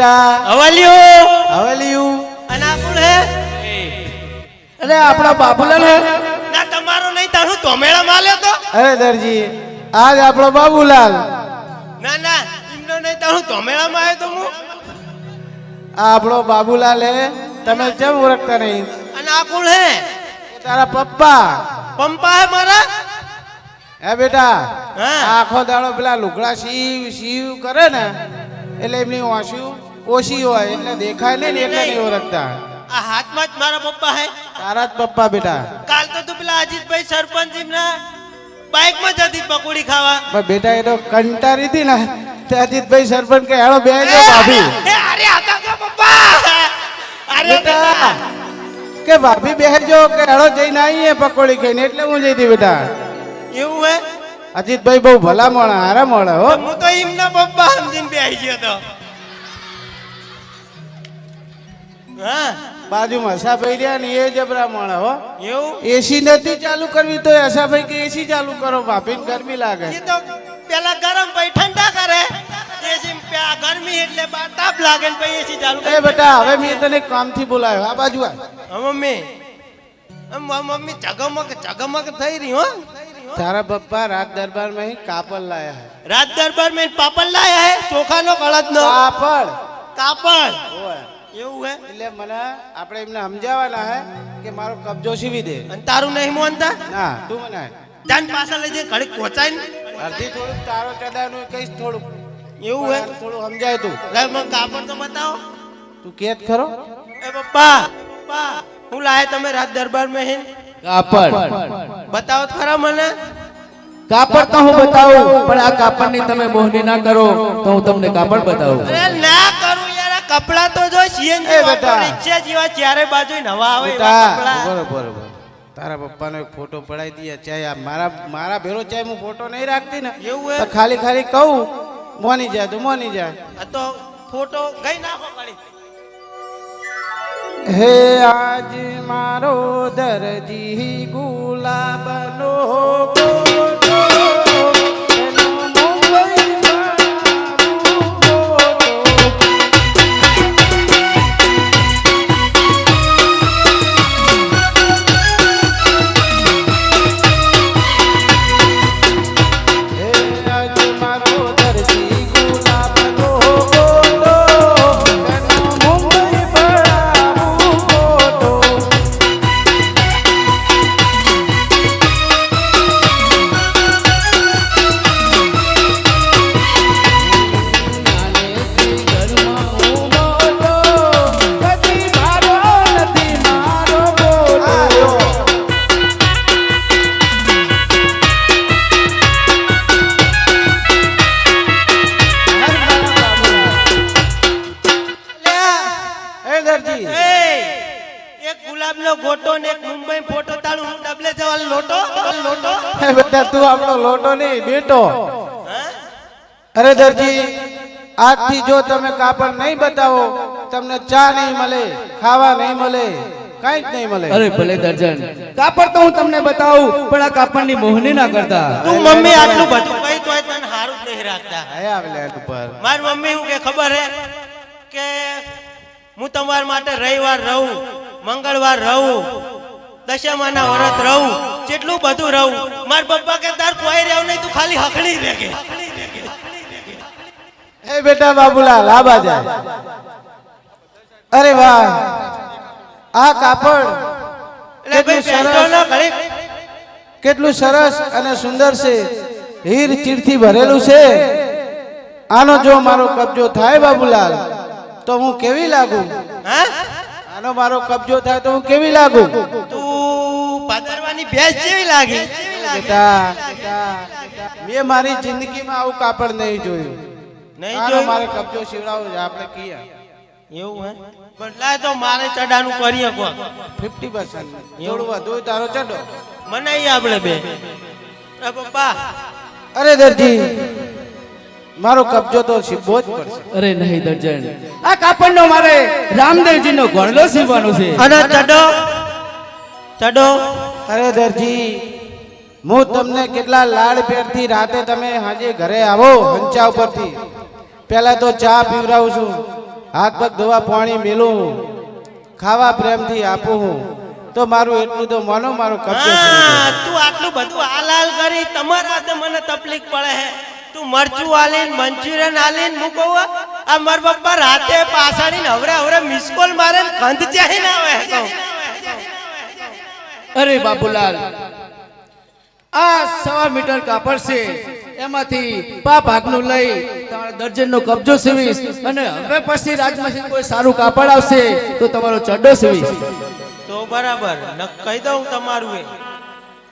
બેટા. હવાલિયો હવેલીયું અને આ કોણ હે? અરે આપણા બાબુલાલ હે ના તમારો નહીં તારું તોમેળા માલ્યો તો. અરે દરજી આજ આપણો બાબુલાલ. ના ના એમનો નહીં તારું તોમેળામાં આવ્યો તો હું. આપણો બાબુલાલ હે તમે કેમ ઓળખતા નહીં? અને આ કોણ હે તારા પપ્પા. પંપા હે મારા? હે બેટા આખો દાડો પેલા લુગડા શિવ શિવ કરે ને એટલે એમની વાંસ્યું ઓછી હોય એટલે દેખાય નહીં ને એટલે નહીં ઓળખતા. આ હાથમાં જ મારા પપ્પા હે. તારા જ પપ્પા બેટા. કાલ તો તું પેલા અજીતભાઈ સરપંચ એમના બાઇકમાં જતી પકોડી ખાવા. પણ બેટા એ તો કંટારી હતી ને. તે અજીતભાઈ સરપંચ કે હેડો બે જો ભાભી. અરે આતા તો પપ્પા. અરે બેટા કે ભાભી બેહજો કે હેળો જઈને આવીએ પકોડી ખાઈને. એટલે હું જઈતી બેટા. એવું હે? અજીતભાઈ બહુ ભલા મળે હારા મળે હો. હું તો એમના પપ્પા સમજીને બેસી ગયો તો. હા. બાજુમાં અસાભાઈ રહ્યા ને એ જબરા મળે હો. એવું? એસી નથી ચાલુ કરવી તો અસાભાઈ કે એસી ચાલુ કરો ભાભીને ગરમી લાગે. એ તો પેલા ગરમ ભાઈ ઠંડા કરે. એસી ગરમી એટલે તાપ લાગે ને પછી એસી ચાલુ એ બેટા હવે મેં તને કામથી બોલાયો આ બાજુ આ મમ્મી. મમ્મી ચગમગ ચગમગ થઈ રહી હો. તારા પપ્પા રાત દરબારમાં કાપડ લાયા હે. રાત દરબાર મેં પાપડ લાયા હે? ચોખાનો કળદનો કાપડ. કાપડ. ઓય. એવું હે? એટલે મને આપણે એમને સમજાવવાના હે કે મારો કબજો સીવી દે. અને તારું નહીં મોનતા? ના તું મને જાન પાછા લઈ જઈ ઘડી પહોંચાય ને. અડધી થોડુંક તારો ચડાનું કઈશ થોડુંક. એવું હે? થોડું સમજાય તું. લે મને કાપડ તો બતાવો. તું કેત ખરો? એ પપ્પા પપ્પા હું લાય તમે રાત દરબાર મે હે કાપડ. બતાવો ખરા મને. કાપડ તો હું બતાવું પણ આ કાપડની તમે મોહની ના કરો તો હું તમને કાપડ બતાવું. અરે ના કપડા તો જો સીએનજી બેટા. રિક્ષા જેવા ચારે બાજુ નવા આવે કપડા. બરોબર બરોબર તારા પપ્પાનો એક ફોટો પડાઈ દઈએ ચાહે આ મારા મારા ભેરો ચાય હું ફોટો નહીં રાખતી ને. એવું? ખાલી ખાલી કહું મોની જાય તું મોની જાય આ તો ફોટો ગઈ નાખો ખાલી. હે આજ મારો દરજી ગુલાબનો ગોટો ને એક મુંબઈ ફોટો તાળું હું ડબલે જવા લોટો? લોટો હે બેટા તું આપણો લોટો નહીં બેટો. અરે દરજી આજથી જો તમે કાપડ નહીં બતાવો તમને ચા નહીં મળે ખાવા નહીં મળે કઈ જ નહીં મળે. અરે ભલે દર્જન કાપડ તો હું તમને બતાવું પણ આ કાપડની મોહની ના કરતા. તું મમ્મી આટલું બધું કઈ તો તને હારું જ રાખતા. હે આવલે ઉપર. મારી મમ્મી હું કે ખબર હે કે હું તમારા માટે રવિવાર રહું. મંગળવાર રહું દશામાના વ્રત રહું જેટલું બધું રહું. માર પપ્પા કે તાર કોઈ રહેવું નહીં તું ખાલી હકડી કે એ બેટા બાબુલાલ આ બાજા અરે વાહ. આ કાપડ કેટલું સરસ. કેટલું સરસ અને સુંદર છે. હીર ચીરથી ભરેલું છે. આનો જો મારો કબજો થાય બાબુલાલ તો હું કેવી લાગુ? હા? આનો મારો કબજો થાય તો હું કેવી લાગુ? તું પાદરવાની ભેંસ જેવી લાગે. બેટા મેં મારી જિંદગીમાં આવું કાપડ નહીં જોયું. નહીં જો જોયું? મારે કબજો શીવડાવો છે આપણે કીયા એવું હે? બદલાય તો મારે ચડાનું કરીએ ફિફ્ટી પર્સન્ટ થોડું વધુ તારો ચડો મનાઈએ આપણે બે. પપ્પા. અરે દરજી મારો કબજો તો શીવવો જ પડશે અરે નહીં દર્જન આ કાપડનો મારે રામદેવજીનો ગણલો સીવવાનો છે. અને ચડો. ચડો. અરે દરજી હું તમને કેટલા લાડ પ્યારથી રાતે તમે હાજે ઘરે આવો હંચા ઉપરથી. પહેલા તો ચા પીવરાવું છું હાથ પગ ધોવા પાણી મેલું ખાવા પ્રેમથી આપું હું. તો મારું એટલું તો માનો મારો કબજો તું આટલું બધું આલાલ કરી તમારા મને તકલીફ પડે હે તું મરચું આલીન મંચુરિયન આલીન હું. કહું આ માર પપ્પા રાતે પાછાડીને હવરે હવરે મિસકોલ મારે કંધ ચાહી ના આવે કહું. અરે બાબુલાલ આ સવા મીટર કાપડ છે. એમાંથી પા ભાગનું લઈ તમારા દર્જનનો કબજો સીવીશ અને હવે પછી રાજમાંથી કોઈ સારું કાપડ આવશે તો તમારો ચડ્ડો સીવીશ. તો બરાબર ન કહી દઉં તમારું એ.